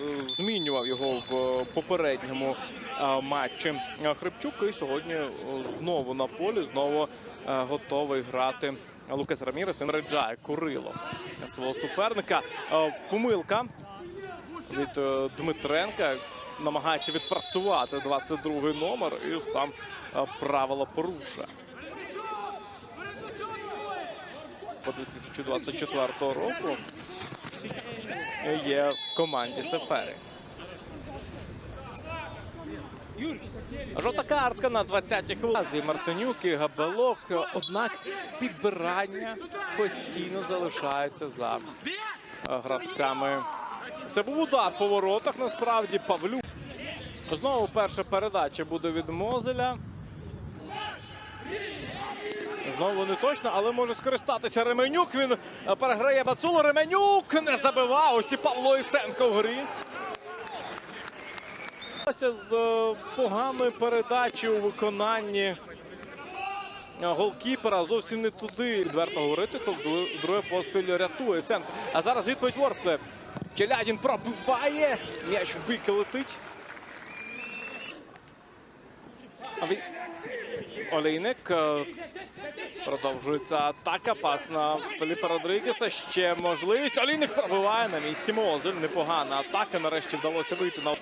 е, змінював його в попередньому е, матчі е, Хрипчук. І сьогодні е, знову на полі, знову е, готовий грати. Лукас Рамірес він реджає Курило свого суперника. Е, Помилка від е, Дмитренка. Намагається відпрацювати 22-й номер і сам е, правила порушує. По 2024 року є в команді Сефері. Жовта картка на 20-й хвилині. Мартинюк і Габелок. Однак підбирання постійно залишається за е, гравцями. Це був удар по воротах. Насправді Павлюк. Знову перша передача буде від Мозеля. Знову не точно, але може скористатися Ременюк. Він е, переграє Бацулу. Ременюк не забивав. Ось і Павло Ісенко в грі. З е, поганої передачі у виконанні е, голкіпера зовсім не туди. Відверто говорити, то друге поспіль рятує Сенко. А зараз відповідь Ворскле. Челядін пробиває. М'яч в бік летить. А ви- Олейник. е, Продовжується атака. Пас на Феліпа Родригеса. Ще можливість. Олійник пробиває на місці Мозель. Непогана атака. Нарешті вдалося вийти на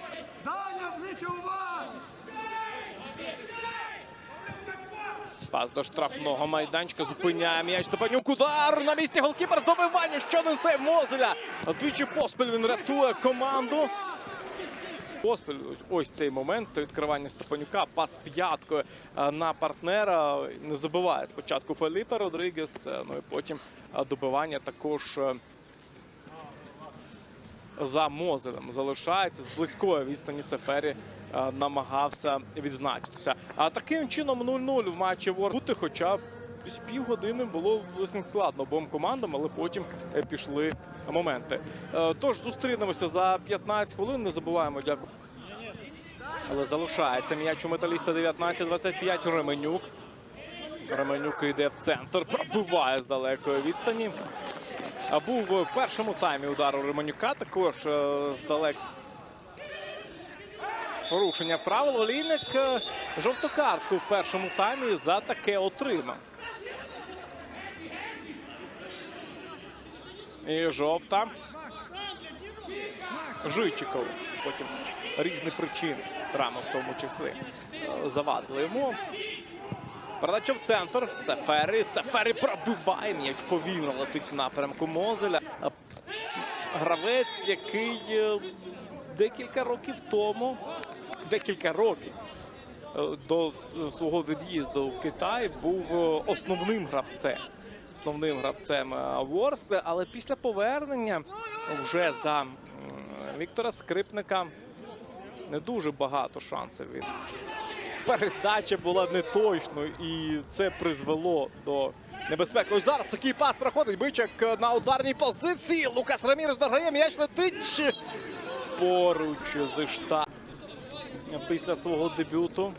пас до штрафного майданчика. Зупиняє м'яч. Степанюк. Удар на місці голкіпер. Добивання. Ще один сейв Мозеля. Двічі поспіль він рятує команду. Поспіль ось, ось цей момент відкривання Степанюка. Пас п'яткою е, на партнера. Не забиває спочатку Феліпе Родригес. е, Ну і потім е, добивання також. за Мозелем залишається з близької відстані Сефері намагався відзначитися. А таким чином 0-0 в матчі Вор бути, хоча з півгодини було складно обом командам, але потім е, пішли моменти. Е, Тож зустрінемося за 15 хвилин. Не забуваємо, дякую. Але залишається м'яч у металіста 19-25. Ременюк. Ременюк йде в центр, пробиває з далекої відстані. А Був в першому таймі удару Романюка, також е, здалек. Порушення правил. Олійник жовту картку в першому таймі за таке отримав. І жовта. Жичиков. Потім різні причини травми в тому числі е, завадили йому. Передача в центр. Сефері. Сефері пробиває. М'яч повільно летить в напрямку Мозеля. Гравець, який е, декілька років тому, декілька років е, до свого від'їзду в Китай був е, основним гравцем. Основним гравцем е, Ворскли, але після повернення вже за Віктора Скрипника не дуже багато шансів передача була неточною, і це призвело до небезпеки. Ось зараз такий пас проходить. Бичак на ударній позиції. Лукас Рамірес дограє. М'яч летить поруч зі шта після свого дебюту.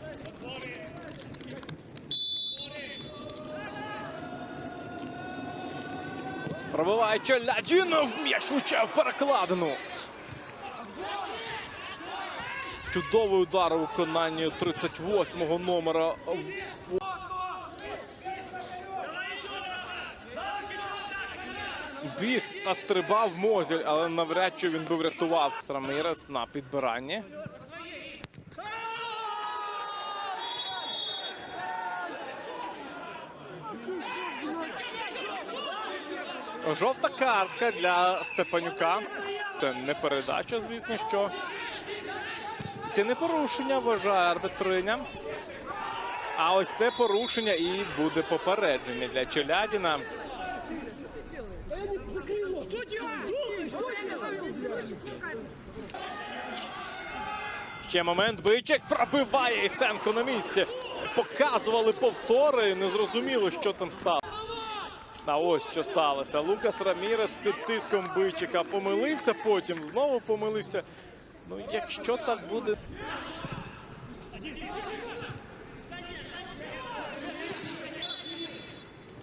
Пробиває Челядінов. М'яч влучає в перекладину. Чудовий удар у виконанні 38-го номера. Біг та стрибав Мозіль, але навряд чи він би врятував Рамірес на підбиранні. Жовта картка для Степанюка. Це не передача, звісно, що. Це не порушення, вважає арбітриня. А ось це порушення і буде попередження для Челядіна. Ще момент Бичек пробиває Ісенко на місці. Показували повтори. Не зрозуміло, що там стало. А ось що сталося. Лукас Рамірес під тиском Бичика помилився, потім знову помилився. Ну, якщо так буде.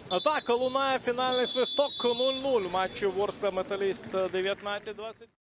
А так, лунає фінальний свисток 0-0 матчу Ворскла Металіст 19-20.